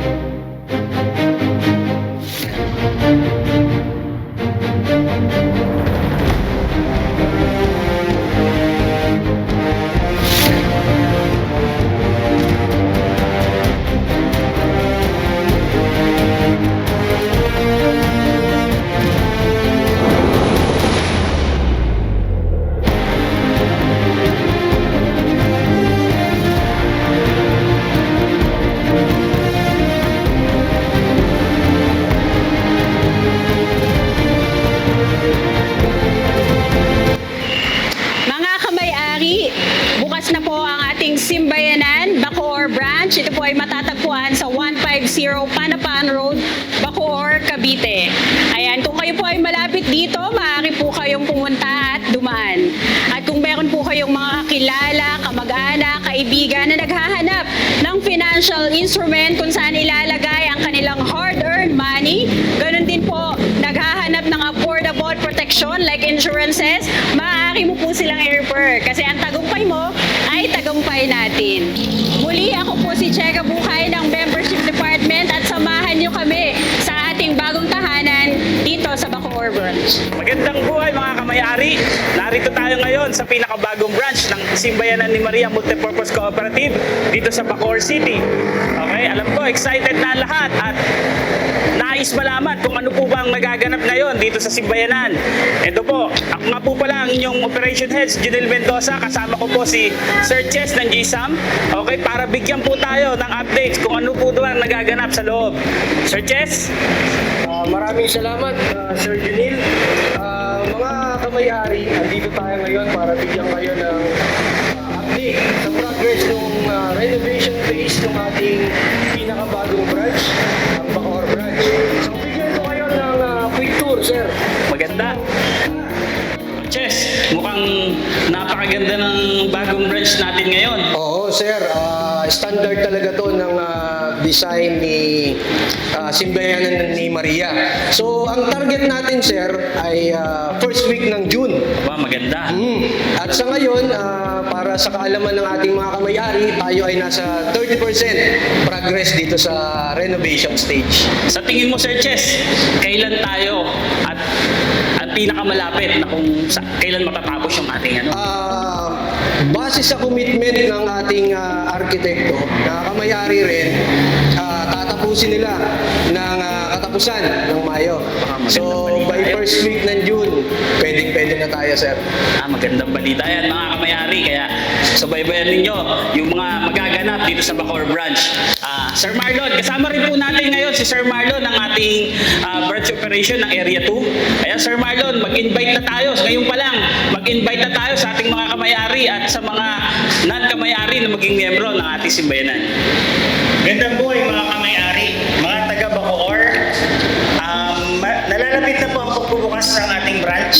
Mga ay matatagpuan sa 150 Panapan Road, Bacoor, Cavite. Ayan, kung kayo po ay malapit dito, maaari po kayong pumunta at dumaan. At kung meron po kayong mga kakilala, kamag-anak, kaibigan na naghahanap ng financial instrument kung saan ilalagay ang kanilang hard-earned money, ganun din po, naghahanap ng affordable protection like insurances, maaari mo po Magandang buhay mga kamayari! Narito tayo ngayon sa pinakabagong branch ng Simbayanan ni Maria Multipurpose Cooperative dito sa Bacoor City. Okay, alam ko excited na lahat at nais malaman kung ano po ba ang nagaganap ngayon dito sa Simbayanan. Ito po, ako nga po pala ang inyong Operation Heads, Junel Mendoza. Kasama ko po si Sir Chess ng GSAM. Okay, para bigyan po tayo ng updates kung ano po ang nagaganap sa loob. Sir Chess? Maraming salamat, ah, Sir Junil. Ah, mga kamay-ari, andito tayo ngayon para bigyan kayo ng ah, update sa progress ng ah, renovation phase ng ating napakaganda ng bagong branch natin ngayon. Oo, sir. Ah, standard talaga to ng ah, design ni ah, Simbayanan ni Maria. So, ang target natin, sir, ay ah, first week ng June. Ba, maganda. Mm. At sa ngayon, ah, para sa kaalaman ng ating mga kamay-ari, tayo ay nasa 30% progress dito sa renovation stage. Sa tingin mo, Sir Chess, kailan tayo at pinakamalapit na kung sa, kailan matatapos yung ating ano? Ah, base sa commitment ng ating ah, arkitekto, na kamay-ari rin, ah, tatapusin nila ng ah, katapusan ng Mayo. So, by first week ng June, pwedeng-pwede na tayo, sir. Ah, magandang balita yan mga kamayari. Kaya subaybayan ninyo yung mga magaganap dito sa Bacoor Branch. Ah, Sir Marlon, kasama rin po natin ngayon si Sir Marlon ng ating ah, branch operation ng Area 2. Kaya Sir Marlon, mag-invite na tayo. Ngayon pa lang, mag-invite na tayo sa ating mga kamayari at sa mga non-kamayari na maging miyembro ng ating simbayanan. Gandang buhay mga kamay-ari, mga pagbubukas ng ating branch.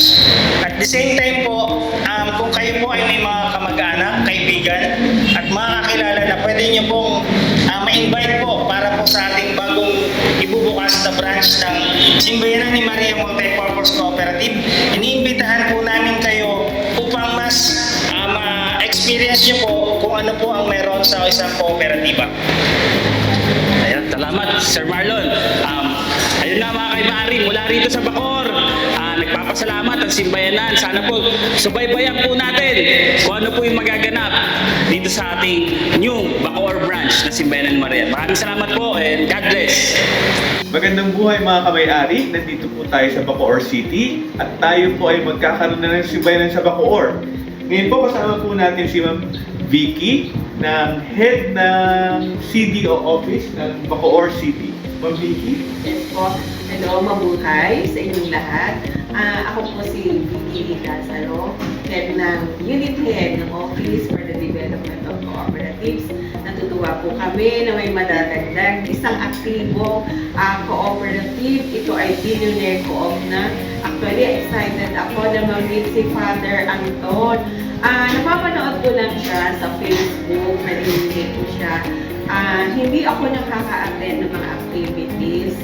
At the same time po, um, kung kayo po ay may mga kamag-anak, kaibigan, at mga kakilala na pwede niyo pong uh, ma-invite po para po sa ating bagong ibubukas na branch ng Simbayanan ni Maria Multipurpose Cooperative. Iniimbitahan po namin kayo upang mas uh, ma-experience niyo po kung ano po ang meron sa isang kooperatiba. Ayan, salamat Sir Marlon. Um, ayun na mga kaibari, mula rito sa Bacor, nagpapasalamat ang simbayanan. Sana po subaybayan po natin kung ano po yung magaganap dito sa ating new Bacor branch na simbayanan ni Maria. Maraming salamat po and God bless. Magandang buhay mga kamay-ari. Nandito po tayo sa Bacoor City at tayo po ay magkakaroon na ng simbayanan sa Bacoor. Ngayon po kasama po natin si Ma'am Vicky ng head ng CDO office ng Bacoor City. Ma'am Vicky? Yes po. Hello, mabuhay sa inyong lahat. Ah, ako po si Vicky Lazaro, head ng Unit Head ng Office for the Development of Cooperatives. Natutuwa po kami na may madadagdag isang aktibo ah, cooperative. Ito ay Billionaire Co-op na. Actually, excited ako na ma-meet si Father Anton. Ah, napapanood ko lang siya sa Facebook, narinig ko siya. Ah, hindi ako nakaka-attend ng mga activities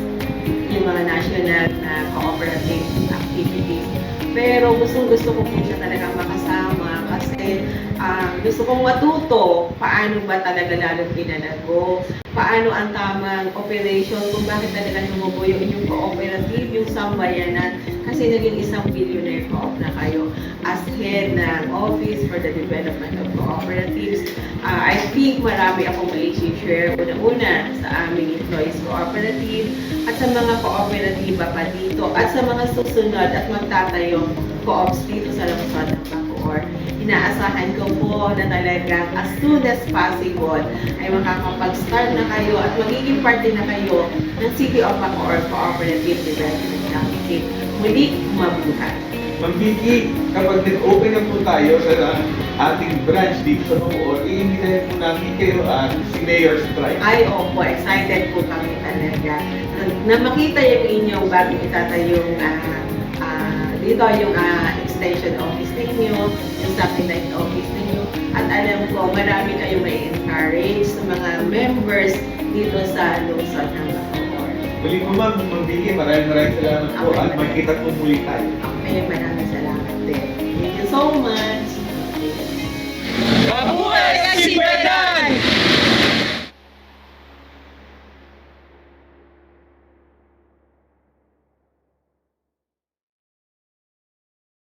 mga national na cooperative activities. Pero gustong gusto ko po siya talagang makasama kasi ah, gusto kong matuto paano ba talaga lalong pinalago, paano ang tamang operation, kung bakit talaga lumubo yung inyong cooperative, yung sambayanan, kasi naging isang billionaire co-op na kayo as head ng Office for the Development of Cooperatives. Ah, I think marami akong may share una-una sa aming employees cooperative at sa mga kooperatiba pa dito at sa mga susunod at magtatayong co-ops dito sa Lungsod ng Bacoor. Inaasahan ko po na talagang as soon as possible ay makakapag-start na kayo at magiging parte na kayo ng City of Bacoor Cooperative Development Muli, mabuhay! Ma'am Vicky, kapag nag-open na po tayo sa ating branch dito sa Bacoor, iimbitahin po namin kayo at si Mayor Strike. Ay, opo, excited po kami talaga. Na makita yung inyong bagong itatayong ah, ah, dito yung ah, extension office ninyo, yung satellite office ninyo. At alam ko, marami kayong may encourage sa mga members dito sa lungsod ng Bacoor. Muli po ma'am, Vicky, maraming maraming salamat po Okay. at magkita po muli tayo. Okay, maraming salamat din. Thank you so much.